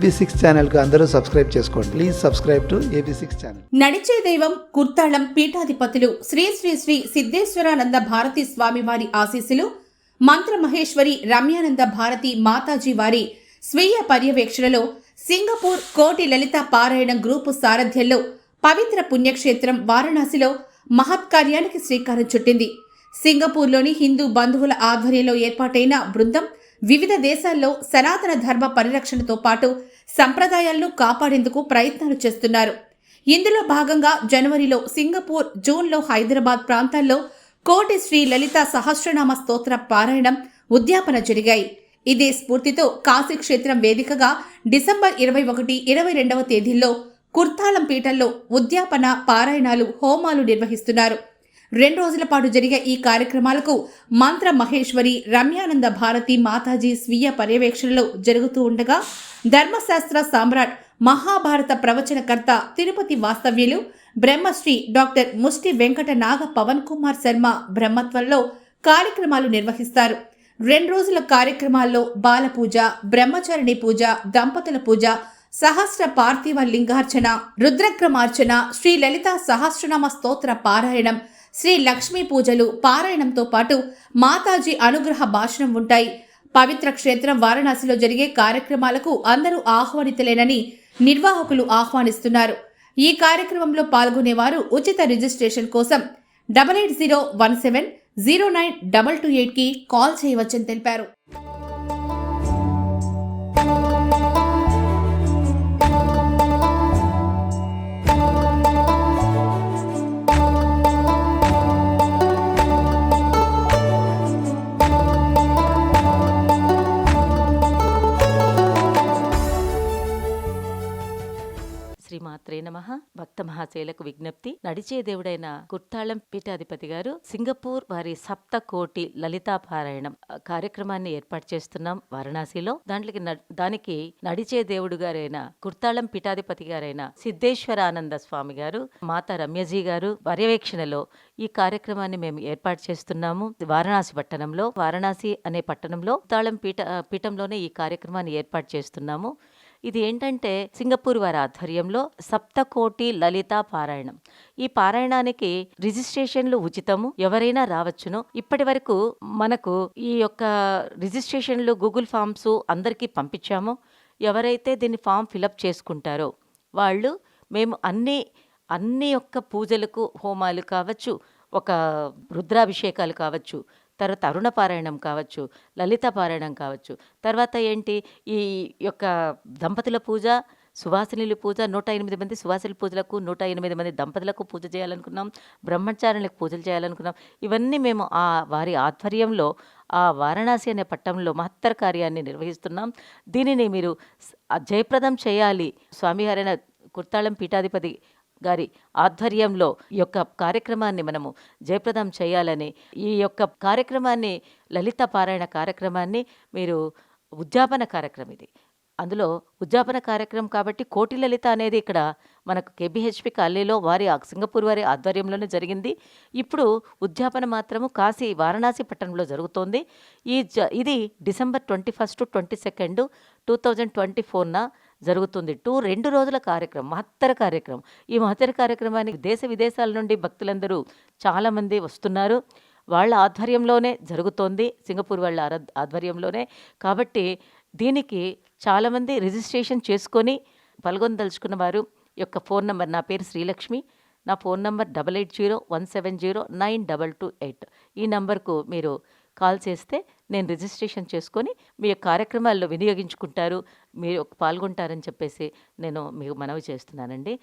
AB six ఛానల్కి అందరూ subscribe చేసుకోండి. Please subscribe to AB six channel. నడిచే దైవం కుర్తాళం పీఠాధిపతులు శ్రీ శ్రీ శ్రీ సిద్ధేశ్వరానంద భారతి స్వామి వారి ఆశీస్సులు మంత్ర మహేశ్వరి రమ్యానంద భారతి మాతాజీ వారి స్వీయ పర్యవేక్షణలో సింగపూర్ కోటి లలిత పారాయణ గ్రూపు సారథ్యంలో పవిత్ర పుణ్యక్షేత్రం వారణాసిలో మహత్కార్యానికి శ్రీకారం చుట్టింది. సింగపూర్లోని హిందూ బంధువుల ఆధ్వర్యంలో ఏర్పాటైన బృందం వివిధ దేశాల్లో సనాతన ధర్మ పరిరక్షణతో పాటు సంప్రదాయాలను కాపాడేందుకు ప్రయత్నాలు చేస్తున్నారు. ఇందులో భాగంగా జనవరిలో సింగపూర్ జూన్లో హైదరాబాద్ ప్రాంతాల్లో కోటి శ్రీ లలిత సహస్రనామ స్తోత్ర పారాయణం ఉద్యాపన జరిగాయి. ఇదే స్ఫూర్తితో కాశీక్షేత్రం వేదికగా డిసెంబర్ ఇరవై ఒకటి ఇరవై రెండవ తేదీల్లో కుర్తాళం పీఠంలో ఉద్యాపన పారాయణాలు హోమాలు నిర్వహిస్తున్నారు. రెండు రోజుల పాటు జరిగే ఈ కార్యక్రమాలకు మంత్ర మహేశ్వరి రమ్యానంద భారతి మాతాజీ స్వీయ పర్యవేక్షణలో జరుగుతూ ఉండగా ధర్మశాస్త్ర సామ్రాట్ మహాభారత ప్రవచనకర్త తిరుపతి వాస్తవ్యులు బ్రహ్మశ్రీ డాక్టర్ ముష్టి వెంకట నాగ పవన్ కుమార్ శర్మ బ్రహ్మత్వంలో కార్యక్రమాలు నిర్వహిస్తారు. రెండు రోజుల కార్యక్రమాల్లో బాల పూజ బ్రహ్మచారిణి పూజ దంపతుల పూజ సహస్ర పార్థివ లింగార్చన రుద్రక్రమార్చన శ్రీ లలిత సహస్రనామ స్తోత్ర పారాయణం శ్రీ లక్ష్మీ పూజలు పారాయణంతో పాటు మాతాజీ అనుగ్రహ భాషణం ఉంటాయి. పవిత్ర క్షేత్రం వారణాసిలో జరిగే కార్యక్రమాలకు అందరూ ఆహ్వానితులేనని నిర్వాహకులు ఆహ్వానిస్తున్నారు. ఈ కార్యక్రమంలో పాల్గొనేవారు ఉచిత రిజిస్ట్రేషన్ కోసం double eight zero one seven zero nine double two ఎయిట్కి కాల్ చేయవచ్చని తెలిపారు. శ్రీమాత్రే నమ. భక్త మహాశైలకు విజ్ఞప్తి. నడిచే దేవుడైన కుర్తాళం పీఠాధిపతి గారు సింగపూర్ వారి సప్త కోటి లలితా పారాయణం కార్యక్రమాన్ని ఏర్పాటు చేస్తున్నాం వారణాసిలో. దాంట్లోకి దానికి నడిచే దేవుడు గారైన కుర్తాళం పీఠాధిపతి గారైన సిద్ధేశ్వరానంద స్వామి గారు మాత రమ్యజీ గారు పర్యవేక్షణలో ఈ కార్యక్రమాన్ని మేము ఏర్పాటు చేస్తున్నాము. వారణాసి పట్టణంలో వారణాసి అనే పట్టణంలో కుర్తాళం పీఠ పీఠంలోనే ఈ కార్యక్రమాన్ని ఏర్పాటు చేస్తున్నాము. ఇది ఏంటంటే సింగపూర్ వారి ఆధ్వర్యంలో సప్తకోటి లలిత పారాయణం. ఈ పారాయణానికి రిజిస్ట్రేషన్లు ఉచితము. ఎవరైనా రావచ్చును. ఇప్పటి వరకు మనకు ఈ యొక్క రిజిస్ట్రేషన్లు గూగుల్ ఫామ్స్ అందరికీ పంపించాము. ఎవరైతే దీన్ని ఫామ్ ఫిలప్ చేసుకుంటారో వాళ్ళు మేము అన్ని అన్ని యొక్క పూజలకు హోమాలు కావచ్చు ఒక రుద్రాభిషేకాలు కావచ్చు తర్వాత అరుణపారాయణం కావచ్చు లలిత పారాయణం కావచ్చు. తర్వాత ఏంటి? ఈ యొక్క దంపతుల పూజ సువాసినిలు పూజ నూట ఎనిమిది మంది సువాసిల పూజలకు నూట ఎనిమిది మంది దంపతులకు పూజ చేయాలనుకున్నాం. బ్రహ్మచారులకు పూజలు చేయాలనుకున్నాం. ఇవన్నీ మేము ఆ వారి ఆధ్వర్యంలో ఆ వారణాసి అనే పట్టణంలో మహత్తర కార్యాన్ని నిర్వహిస్తున్నాం. దీనిని మీరు జయప్రదం చేయాలి. స్వామివారైన కుర్తాళం పీఠాధిపతి గారి ఆధ్వర్యంలో ఈ యొక్క కార్యక్రమాన్ని మనము జయప్రదం చేయాలని ఈ యొక్క కార్యక్రమాన్ని లలిత పారాయణ కార్యక్రమాన్ని మీరు ఉద్యాపన కార్యక్రమం ఇది. అందులో ఉద్యాపన కార్యక్రమం కాబట్టి కోటి లలిత అనేది ఇక్కడ మనకు కేబిహెచ్పి కాలనీలో వారి ఆ సింగపూర్ వారి ఆధ్వర్యంలోనే జరిగింది. ఇప్పుడు ఉద్యాపన మాత్రము కాశీ వారణాసి పట్టణంలో జరుగుతోంది. ఈ జ ఇది December twenty first twenty second two thousand twenty ఫోర్న జరుగుతుంది. టూ రెండు రోజుల కార్యక్రమం మహత్తర కార్యక్రమం. ఈ మహత్తర కార్యక్రమానికి దేశ విదేశాల నుండి భక్తులందరూ చాలామంది వస్తున్నారు. వాళ్ళ ఆధ్వర్యంలోనే జరుగుతోంది. సింగపూర్ వాళ్ళ ఆధ్వర్యంలోనే. కాబట్టి దీనికి చాలామంది రిజిస్ట్రేషన్ చేసుకొని పాల్గొనదలుచుకున్న వారు యొక్క ఫోన్ నంబర్ నా పేరు శ్రీలక్ష్మి. నా phone number double eight zero one seven zero nine double two eight. ఈ నంబర్కు మీరు కాల్ చేస్తే నేను రిజిస్ట్రేషన్ చేసుకొని మీ కార్యక్రమాల్లో వినియోగించుకుంటారు మీరు పాల్గొంటారని చెప్పేసి నేను మీకు మనవి చేస్తున్నానండి.